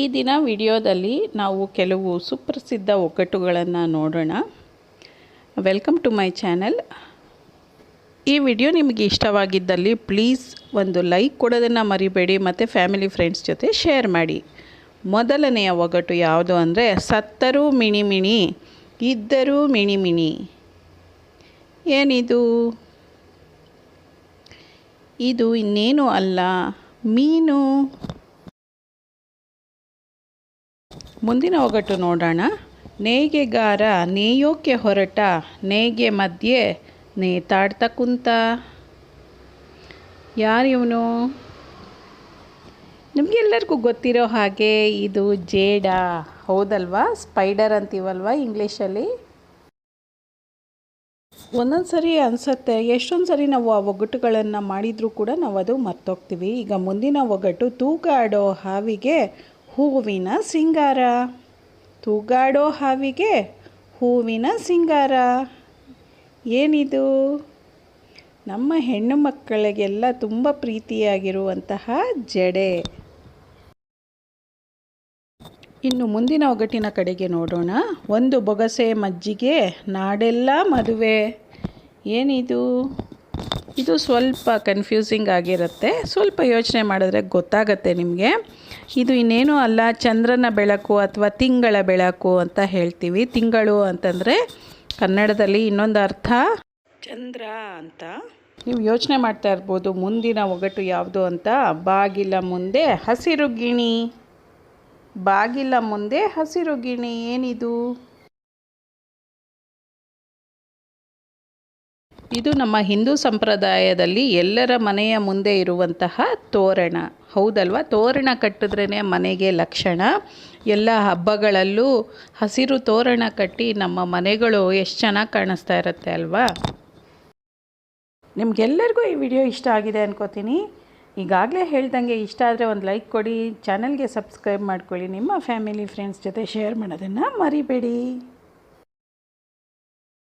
ಈ ದಿನ ವಿಡಿಯೋದಲ್ಲಿ ನಾವು ಕೆಲವು ಸುಪ್ರಸಿದ್ಧ ಒಗ್ಗಟ್ಟುಗಳನ್ನು ನೋಡೋಣ. ವೆಲ್ಕಮ್ ಟು ಮೈ ಚಾನೆಲ್ ಈ ವಿಡಿಯೋ ನಿಮಗೆ ಇಷ್ಟವಾಗಿದ್ದಲ್ಲಿ ಪ್ಲೀಸ್ ಒಂದು ಲೈಕ್ ಕೊಡೋದನ್ನು ಮರಿಬೇಡಿ ಮತ್ತು ಫ್ಯಾಮಿಲಿ ಫ್ರೆಂಡ್ಸ್ ಜೊತೆ ಶೇರ್ ಮಾಡಿ. ಮೊದಲನೆಯ ಒಗ್ಗಟ್ಟು ಯಾವುದು ಅಂದರೆ ಸತ್ತರೂ ಮಿಣಿ ಮಿಣಿ ಇದ್ದರೂ ಮಿಣಿ ಮಿಣಿ ಏನಿದು? ಇದು ಇನ್ನೇನು ಅಲ್ಲ, ಮೀನು. ಮುಂದಿನ ಒಗಟು ನೋಡೋಣ. ನೇಯ್ಗೆಗಾರ ನೇಯೋಕ್ಕೆ ಹೊರಟ, ನೇಯ್ಗೆ ಮಧ್ಯೆ ನೇತಾಡ್ತಾ ಕುಂತ. ಯಾರು ಇವನು? ನಿಮಗೆಲ್ಲರಿಗೂ ಗೊತ್ತಿರೋ ಹಾಗೆ ಇದು ಜೇಡ. ಹೌದಲ್ವಾ? ಸ್ಪೈಡರ್ ಅಂತೀವಲ್ವ ಇಂಗ್ಲೀಷಲ್ಲಿ? ಒಂದೊಂದು ಸರಿ ಅನಿಸುತ್ತೆ ಎಷ್ಟೊಂದು ಸರಿ ನಾವು ಆ ಒಗಟುಗಳನ್ನು ಮಾಡಿದರೂ ಕೂಡ ನಾವು ಅದು ಮರ್ತೋಗ್ತೀವಿ. ಈಗ ಮುಂದಿನ ಒಗಟು ತೂಗಾಡೋ ಹಾವಿಗೆ ಹೂವಿನ ಸಿಂಗಾರ. ತೂಗಾಡೋ ಹಾವಿಗೆ ಹೂವಿನ ಸಿಂಗಾರ. ಏನಿದು? ನಮ್ಮ ಹೆಣ್ಣು ಮಕ್ಕಳಿಗೆಲ್ಲ ತುಂಬ ಪ್ರೀತಿಯಾಗಿರುವಂತಹ ಜಡೆ. ಇನ್ನು ಮುಂದಿನ ಒಗಟಿನ ಕಡೆಗೆ ನೋಡೋಣ. ಒಂದು ಬೊಗಸೆ ಮಜ್ಜಿಗೆ, ನಾಡೆಲ್ಲ ಮದುವೆ. ಏನಿದು? ಇದು ಸ್ವಲ್ಪ ಕನ್ಫ್ಯೂಸಿಂಗ್ ಆಗಿರುತ್ತೆ. ಸ್ವಲ್ಪ ಯೋಚನೆ ಮಾಡಿದ್ರೆ ಗೊತ್ತಾಗತ್ತೆ ನಿಮಗೆ. ಇದು ಇನ್ನೇನೂ ಅಲ್ಲ ಚಂದ್ರನ ಬೆಳಕು ಅಥವಾ ತಿಂಗಳ ಬೆಳಕು ಅಂತ ಹೇಳ್ತೀವಿ. ತಿಂಗಳು ಅಂತಂದರೆ ಕನ್ನಡದಲ್ಲಿ ಇನ್ನೊಂದು ಅರ್ಥ. ಚಂದ್ರ ಅಂತ. ನೀವು ಯೋಚನೆ ಮಾಡ್ತಾ ಇರ್ಬೋದು ಮುಂದಿನ ಒಗಟು ಯಾವುದು ಅಂತ. ಬಾಗಿಲ ಮುಂದೆ ಹಸಿರು ಗಿಣಿ. ಬಾಗಿಲ ಮುಂದೆ ಹಸಿರು ಗಿಣಿ ಏನಿದು? ಇದು ನಮ್ಮ ಹಿಂದೂ ಸಂಪ್ರದಾಯದಲ್ಲಿ ಎಲ್ಲರ ಮನೆಯ ಮುಂದೆ ಇರುವಂತಹ ತೋರಣ. ಹೌದಲ್ವಾ? ತೋರಣ ಕಟ್ಟಿದ್ರೇ ಮನೆಗೆ ಲಕ್ಷಣ. ಎಲ್ಲ ಹಬ್ಬಗಳಲ್ಲೂ ಹಸಿರು ತೋರಣ ಕಟ್ಟಿ ನಮ್ಮ ಮನೆಗಳು ಎಷ್ಟು ಚೆನ್ನಾಗಿ ಕಾಣಿಸ್ತಾ ಇರುತ್ತೆ ಅಲ್ವಾ? ನಿಮಗೆಲ್ಲರಿಗೂ ಈ ವಿಡಿಯೋ ಇಷ್ಟ ಆಗಿದೆ ಅನ್ಕೋತೀನಿ. ಈಗಾಗಲೇ ಹೇಳ್ದಂಗೆ ಇಷ್ಟ ಆದರೆ ಒಂದು ಲೈಕ್ ಕೊಡಿ, ಚಾನಲ್ಗೆ ಸಬ್ಸ್ಕ್ರೈಬ್ ಮಾಡ್ಕೊಳ್ಳಿ, ನಿಮ್ಮ ಫ್ಯಾಮಿಲಿ, ಫ್ರೆಂಡ್ಸ್ ಜೊತೆ ಶೇರ್ ಮಾಡೋದನ್ನು ಮರಿಬೇಡಿ.